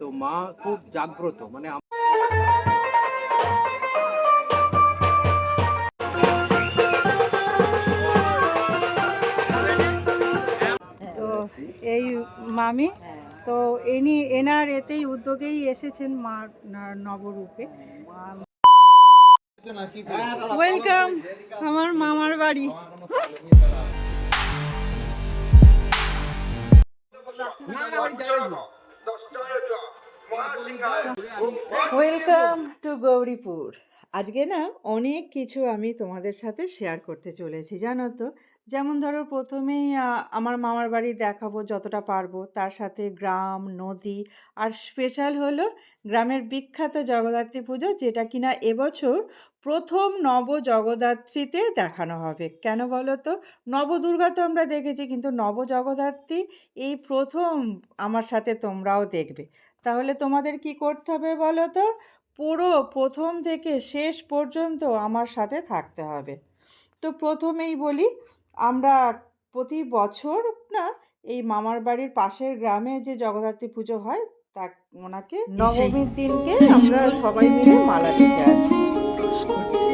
তো মা খুব জাগ্রত মানে তো এই মামি তো এনি এনার এতেই উদ্যোগেই এসেছেন মা নবরূপে। ওয়েলকাম আমার মামার বাড়ি। ওয়েলকাম টু গৌরীপুর আজকে না অনেক কিছু আমি তোমাদের সাথে শেয়ার করতে চলেছি, জানো তো? যেমন ধরো প্রথমেই আমার মামার বাড়ি দেখাবো যতটা পারব, তার সাথে গ্রাম, নদী, আর স্পেশাল হলো গ্রামের বিখ্যাত জগদ্ধাত্রী পুজো, যেটা কিনা এবছর প্রথম নব জগদ্ধাত্রীতে দেখানো হবে। কেন বলো তো? নবদুর্গা তো আমরা দেখেছি, কিন্তু নব জগদ্ধাত্রী এই প্রথম আমার সাথে তোমরাও দেখবে। তাহলে তোমাদের কি করতে হবে বলো তো? পুরো প্রথম থেকে শেষ পর্যন্ত আমার সাথে থাকতে হবে। তো প্রথমেই বলি আমরা প্রতি বছর না এই মামার বাড়ির পাশের গ্রামে যে জগদ্ধাত্রী পুজো হয় তা ওনাকে নবমীর দিনকে আমরা সবাই মিলে মালা দিতে আসি। করছি।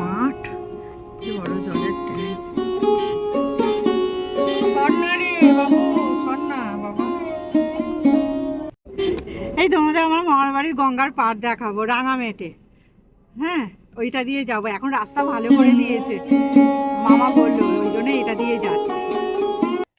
মাঠ বড় জলের আমার বাড়ির গঙ্গার পাড় দেখাবো রাঙামেটে হ্যাঁ ওইটা দিয়ে যাব। এখন রাস্তা ভালো করে দিয়েছে। মামা বলল, ওই জন্য এটা দিয়ে যাচ্ছি।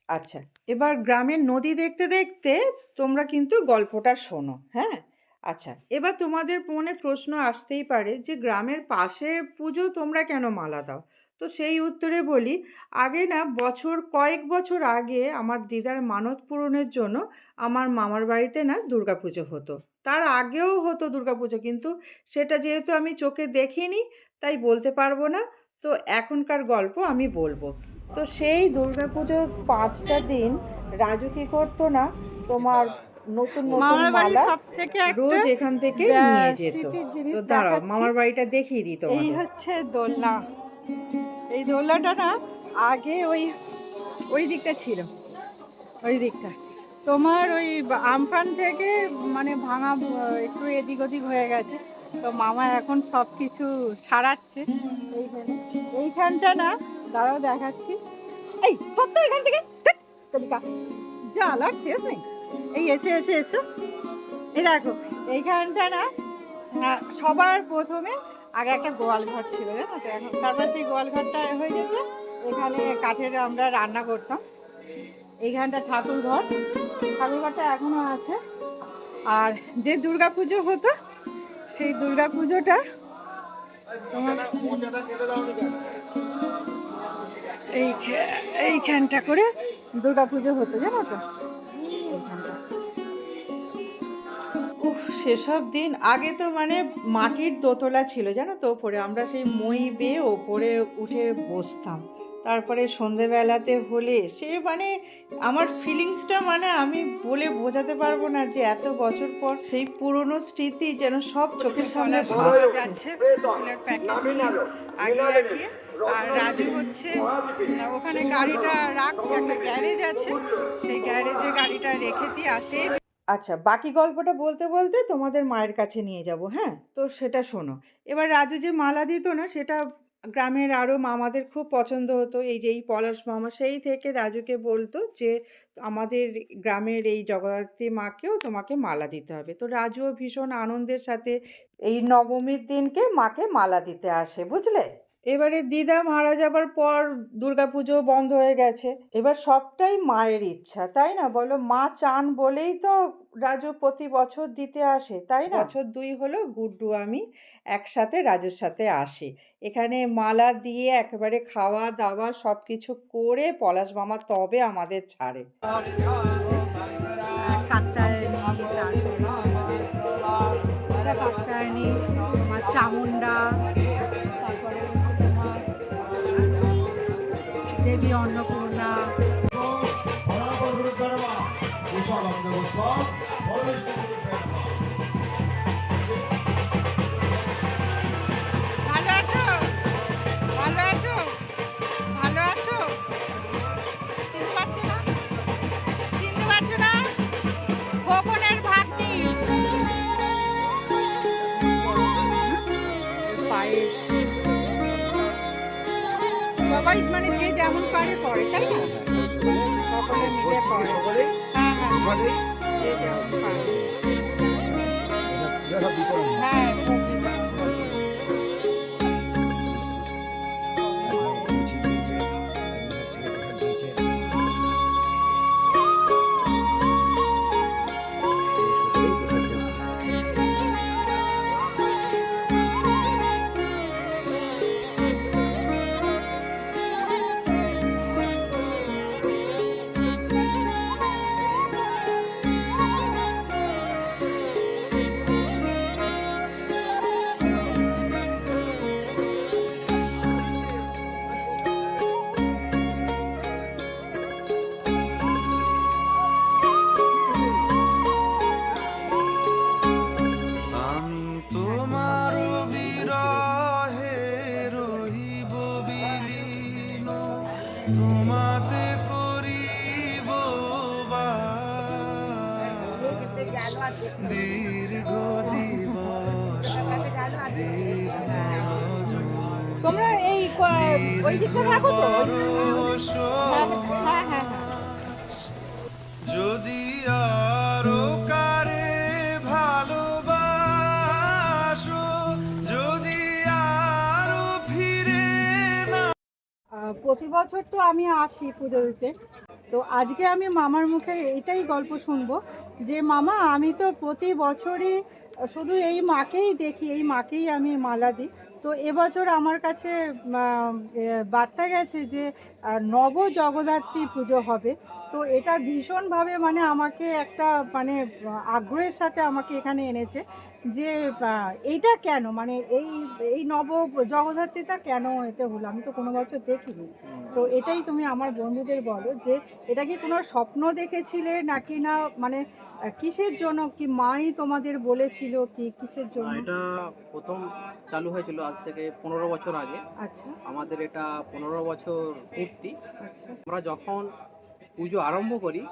আচ্ছা এবার গ্রামের নদী দেখতে দেখতে তোমরা কিন্তু গল্পটা শোনো হ্যাঁ? আচ্ছা এবার তোমাদের মনে প্রশ্ন আসতেই পারে যে গ্রামের পাশে পুজো তোমরা কেন মালা দাও? তো সেই উত্তরে বলি, আগে না বছর কয়েক বছর আগে আমার দিদার মানত পূরণের জন্য আমার মামার বাড়িতে না দুর্গাপুজো হতো। তার আগেও হতো দুর্গাপুজো। কিন্তু সেটা যেহেতু আমি চোখে দেখিনি তাই বলতে পারব না। তো এখনকার গল্প আমি বলব। তো সেই দুর্গাপুজোর পাঁচটা দিন রাজু কি করতো না? তোমার নতুন নতুন মালা রোজ এখান থেকে নিয়ে যেত। তো দাঁড়াও মামার বাড়িটা দেখিয়ে দিত এই হচ্ছে দোলনা। এই দোলনাটা না আগে ওই ওই দিকটা ছিল। ওই দিকটা। তোমার ওই আমফান থেকে মানে ভাঙা একটু এদিক ওদিক হয়ে গেছে। তো মামা এখন সব কিছু সারাচ্ছে। এইখানটা না, দাঁড়াও দেখাচ্ছি। এই, সত্য এখান থেকে? যা, আলার শেষ নেই। এই, এসে এসে, এসো। এই দেখো, এইখানটা না সবার প্রথমে আগে একটা গোয়াল ঘর ছিল, জানো তো? এখন তারপর সেই গোয়াল ঘরটা হয়ে যেত এখানে কাঠের আমরা রান্না করতাম। এইখানটা ঠাকুর ঘর। ঠাকুর ঘরটা এখনও আছে। আর যে দুর্গা পুজো হতো, সেই দুর্গা পুজোটা এইখানটা করে দুর্গা পুজো হতো, জানো তো? উফ, সেসব দিন আগে তো মানে মাটির দোতলা ছিল, জানো তো? ওপরে আমরা সেই মই বেয়ে ওপরে উঠে বসতাম। তারপরে সন্ধেবেলাতে হলে সে মানে আমার ফিলিংসটা মানে আমি বলে বোঝাতে পারব না যে এত বছর পর সেই পুরনো স্মৃতি যেন সব চোখের সামনে যাচ্ছে ফুলের প্যাকেট আগে। আগে আর রাজু হচ্ছে ওখানে গাড়িটা রাখছে একটা গ্যারেজ আছে। সেই গ্যারেজে গাড়িটা রেখে দিয়ে আসছে। আচ্ছা বাকি গল্পটা বলতে বলতে তোমাদের মায়ের কাছে নিয়ে যাব হ্যাঁ? তো সেটা শোনো। এবার রাজু যে মালা দিত না সেটা গ্রামের আরও মামাদের খুব পছন্দ হতো। এই যে, এই পলাশ মামা, সেই থেকে রাজুকে বলতো যে, আমাদের গ্রামের এই জগদ্ধাত্রী মাকেও তোমাকে মালা দিতে হবে। তো রাজুও ভীষণ আনন্দের সাথে এই নবমীর দিনকে মাকে মালা দিতে আসে, বুঝলে? এবারে দিদা মারা যাবার পর দুর্গাপুজো বন্ধ হয়ে গেছে। এবার সবটাই মায়ের ইচ্ছা তাই না? বলো মা চান বলেই তো রাজু প্রতি বছর দিতে আসে তাই না? বছর দুই হলো গুড্ডু আমি একসাথে রাজুর সাথে আসি। এখানে মালা দিয়ে একেবারে খাওয়া দাওয়া সব কিছু করে পলাশ মামা তবে আমাদের ছাড়ে। কাত্তায়নী দেবী অন্নপূর্ণা। ভালো যেমন তাই না? সকলে মিলে করে হ্যাঁ হ্যাঁ। হ্যাঁ তোমাতে করিব। দীর্ঘ দিবস তোমরা এই ওই দিকটা রাখো তো বছর তো আমি আসি পুজো দিতে। তো আজকে আমি মামার মুখে এটাই গল্প শুনব যে, মামা আমি তো প্রতি বছরই শুধু এই মাকেই দেখি, এই মাকেই আমি মালা দিই। তো এবছর আমার কাছে বার্তা গেছে যে নব জগদ্ধাত্রী পুজো হবে। তো এটা ভীষণভাবে মানে আমাকে একটা মানে আগ্রহের সাথে আমাকে এখানে এনেছে যে এইটা কেন? মানে এই এই নব জগদ্ধাত্রীটা কেন এতে হলো? আমি তো কোনো বছর দেখিনি। তো এটাই তুমি আমার বন্ধুদের বলো যে, এটা কি কোনো স্বপ্ন দেখেছিলে নাকি না? মানে কিসের জন্য কি মাই তোমাদের বলেছিল কি কিসের জন্য? এটা প্রথম চালু হয়েছিল আজ থেকে পনেরো বছর আগে। আচ্ছা। আমাদের এটা পনেরো বছর পূর্তি। আচ্ছা। আমরা যখন পুজো আরম্ভ করি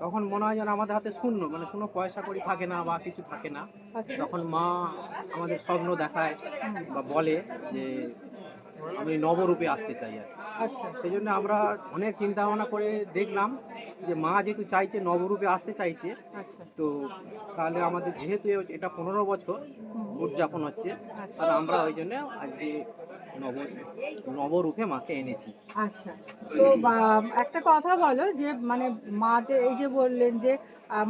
তখন মনে হয় যেন আমাদের হাতে শূন্য মানে কোনো পয়সা করি থাকে না বা কিছু থাকে না। আচ্ছা। তখন মা আমাদের স্বপ্ন দেখায় বা বলে যে আমি নবরূপে আসতে চাই আর আচ্ছা। সেই জন্য আমরা অনেক চিন্তা ভাবনা করে দেখলাম যে মা যেহেতু চাইছে নবরূপে আসতে চাইছে আচ্ছা। তো তাহলে আমাদের যেহেতু এটা পনেরো বছর উদযাপন হচ্ছে আচ্ছা। তাহলে আমরা ওই জন্য আজকে নব নবরূপে মাকে এনেছি। আচ্ছা তো একটা কথা বলো যে মানে মা যে এই যে বললেন যে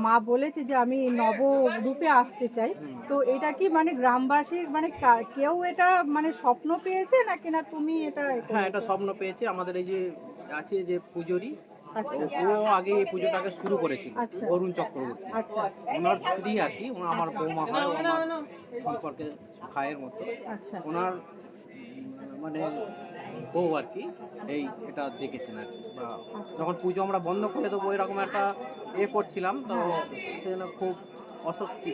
মা বলেছে যে আমি নব রূপে আসতে চাই। তো এটা কি মানে গ্রামবাসীর মানে কেউ এটা মানে স্বপ্ন পেয়েছে নাকি না তুমি এটা হ্যাঁ এটা স্বপ্ন পেয়েছে। আমাদের এই যে আছে যে পুজোরি আচ্ছা। ও আগে এই পুজোটাকে শুরু করেছিল আচ্ছা। অরুণ চক্রবর্তী। আচ্ছা। ওনার স্ত্রী আর কি ওনার আমার বৌমা হয় সম্পর্কে ভাইয়ের মতো। ওনার মানে বউ আর কি এই এটা দেখেছেন আর কি। বা যখন পুজো আমরা বন্ধ করে দেবো এরকম একটা এ করছিলাম তো সেজন্য খুব অস্বস্তি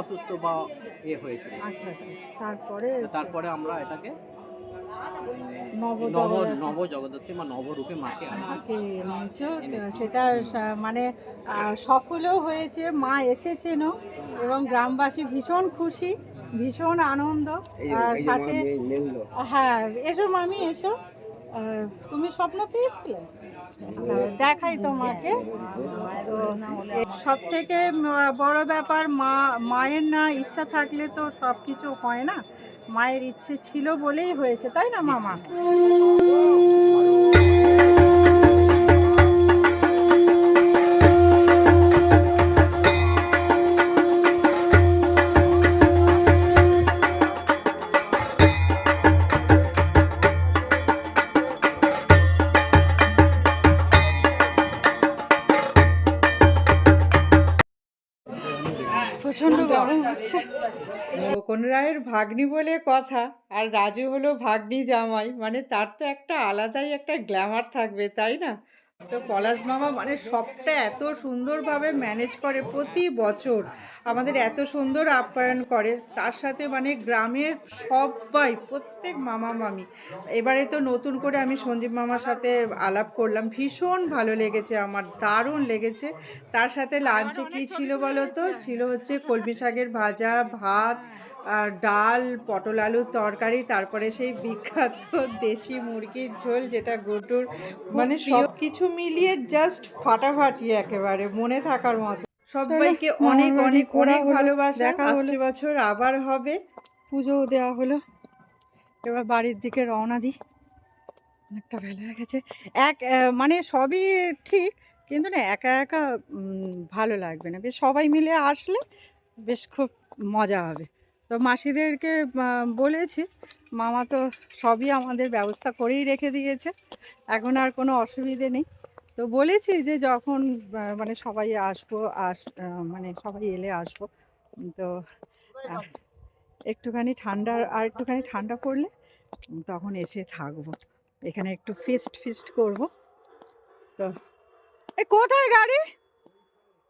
অসুস্থ বা এ হয়েছিল। আচ্ছা আচ্ছা। তারপরে তারপরে আমরা এটাকে নব নব জগদ্ধাত্রী বা নবরূপে মাকে মাকে এনেছো সেটা মানে সফলও হয়েছে মা এসেছেনও এবং গ্রামবাসী ভীষণ খুশি। ভীষণ আনন্দ আর সাথে হ্যাঁ এসো মামি এসো। তুমি স্বপ্ন পেয়েছিলে? হ্যাঁ, দেখাই তোমাকে। তো সব থেকে বড় ব্যাপার মা মায়ের না ইচ্ছা থাকলে তো সব কিছু হয় না। মায়ের ইচ্ছে ছিল বলেই হয়েছে তাই না মামা? কোন রায়ের ভাগ্নি বলে কথা আর রাজু হলো ভাগ্নি জামাই মানে তার তো একটা আলাদাই একটা গ্ল্যামার থাকবে, তাই না? তো পলাশ মামা মানে সবটা এত সুন্দরভাবে ম্যানেজ করে প্রতি বছর। আমাদের এত সুন্দর আপ্যায়ন করে। তার সাথে মানে গ্রামের সবাই প্রত্যেক মামা মামি। এবারে তো নতুন করে আমি সঞ্জীব মামার সাথে আলাপ করলাম। ভীষণ ভালো লেগেছে আমার দারুণ লেগেছে। তার সাথে লাঞ্চে কি ছিল বলো তো? ছিল হচ্ছে কলমি শাকের ভাজা ভাত আর ডাল পটল আলুর তরকারি তারপরে সেই বিখ্যাত দেশি মুরগির ঝোল যেটা গটুর মানে সব কিছু মিলিয়ে জাস্ট ফাটাফাটি একেবারে মনে থাকার মতো। সবাইকে অনেক অনেক অনেক হলো, ভালোবাসা। আসছে বছর আবার হবে। পুজোও দেওয়া হলো। এবার বাড়ির দিকে রওনা দিই। অনেকটা বেলা হয়ে গেছে। এক মানে সবই ঠিক কিন্তু না একা একা ভালো লাগবে না। বেশ সবাই মিলে আসলে বেশ খুব মজা হবে। তো মাসিদেরকে বলেছি মামা তো সবই আমাদের ব্যবস্থা করেই রেখে দিয়েছে। এখন আর কোনো অসুবিধে নেই। তো বলেছি যে যখন মানে সবাই আসব, আস মানে সবাই এলে আসব। তো একটুখানি ঠান্ডা, আর একটুখানি ঠান্ডা পড়লে তখন এসে থাকব। এখানে একটু ফিস্ট ফিস্ট করব। তো, এ কোথায় গাড়ি?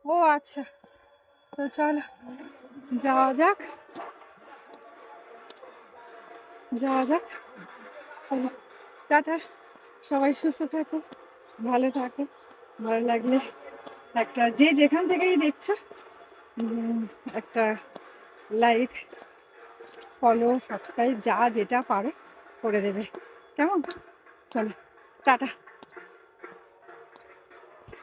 ও আচ্ছা তো চল, যাওয়া যাক। যাওয়া যাক, চলো, টাটা, সবাই সুস্থ থাকো ভালো থাকো, ভালো লাগলে একটা যে যেখান থেকেই দেখছ একটা লাইক ফলো সাবস্ক্রাইব যা যেটা পারো করে দেবে। কেমন? চলো, টাটা।